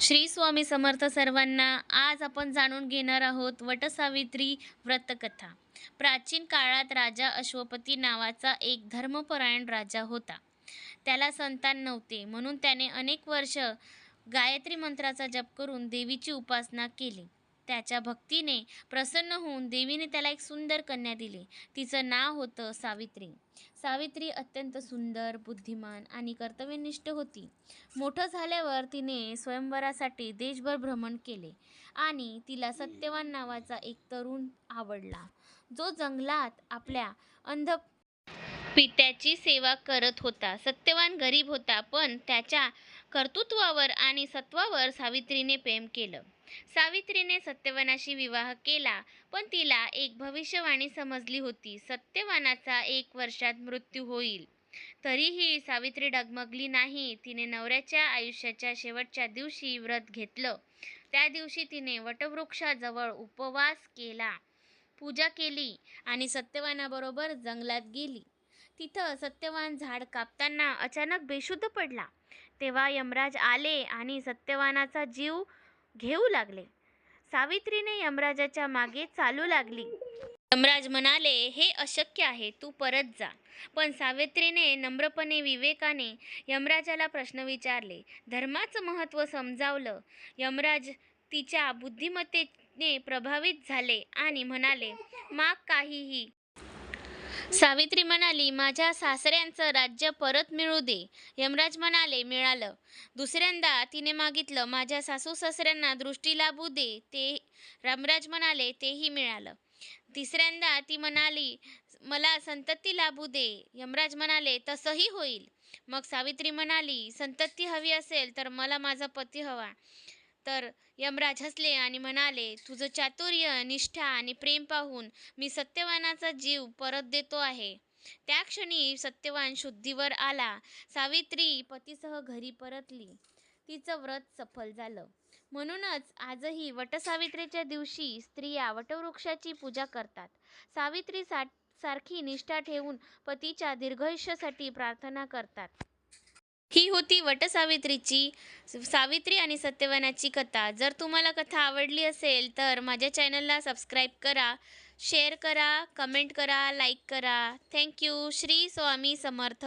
श्री स्वामी समर्थ सर्वांना आज आपण जाणून घेणार आहोत वटसावित्री व्रतकथा. प्राचीन काळात राजा अश्वपती नावाचा एक धर्मपरायण राजा होता. त्याला संतान नव्हते म्हणून त्याने अनेक वर्ष गायत्री मंत्राचा जप करून देवीची उपासना केली. त्याच्या भक्तीने प्रसन्न होऊन देवीने त्याला एक सुंदर कन्या दिली. तिचं नाव होतं सावित्री. सावित्री अत्यंत सुंदर बुद्धिमान आणि कर्तव्यनिष्ठ होती. मोठं झाल्यावर तिने स्वयंवरासाठी देशभर भ्रमण केले आणि तिला सत्यवान नावाचा एक तरुण आवडला. जो जंगलात आपल्या अंध पित्याची सेवा करत होता. सत्यवान गरीब होता पण त्याच्या कर्तृत्वावर आणि सत्वावर सावित्रीने प्रेम केलं. सावित्रीने सत्यवानाशी विवाह केला पण तिला एक भविष्यवाणी समजली होती. सत्यवानाचा एक वर्षात मृत्यू होईल. तरीही सावित्री डगमगली नाही. तिने नवऱ्याच्या आयुष्याच्या शेवटच्या दिवशी व्रत घेतलं. त्या दिवशी तिने वटवृक्षाजवळ उपवास केला. पूजा केली आणि सत्यवानाबरोबर जंगलात गेली. तिथं सत्यवान झाड कापताना अचानक बेशुद्ध पडला. तेव्हा यमराज आले आणि सत्यवानाचा जीव घेऊ लागले. सावित्रीने यमराजाच्या मागे चालू लागली. यमराज म्हणाले हे अशक्य आहे तू परत जा. पण सावित्रीने नम्रपणे विवेकाने यमराजाला प्रश्न विचारले. धर्माचं महत्त्व समजावलं. यमराज तिच्या बुद्धिमत्तेने प्रभावित झाले आणि म्हणाले माग काहीही सावित्री म्हणाली माझ्या सासऱ्यांचं राज्य परत मिळू दे. यमराज म्हणाले मिळालं. दुसऱ्यांदा तिने मागितलं माझ्या सासू सासऱ्यांना दृष्टी लाभू दे ते रामराज म्हणाले तेही मिळालं. तिसऱ्यांदा ती म्हणाली मला संतती लाभू दे. यमराज म्हणाले तसंही होईल. मग सावित्री म्हणाली संतती हवी असेल तर मला माझा पती हवा. तर यमराज हसले आणि म्हणाले तुझं चातुर्य निष्ठा आणि प्रेम पाहून मी सत्यवानाचा जीव परत देतो आहे. त्या क्षणी सत्यवान शुद्धीवर आला. सावित्री पतीसह घरी परतली. तिचं व्रत सफल झालं. म्हणूनच आजही वटसावित्रीच्या दिवशी स्त्रिया वटवृक्षाची पूजा करतात. सावित्री सा सारखी निष्ठा ठेवून पतीच्या दीर्घयुष्यासाठी प्रार्थना करतात. ही होती वटसावित्रीची सावित्री आणि सत्यवानाची कथा. जर तुम्हाला कथा आवडली असेल तर माझ्या चॅनलला सबस्क्राईब करा शेअर करा कमेंट करा लाईक करा. Thank you. Shri Swami Samarth.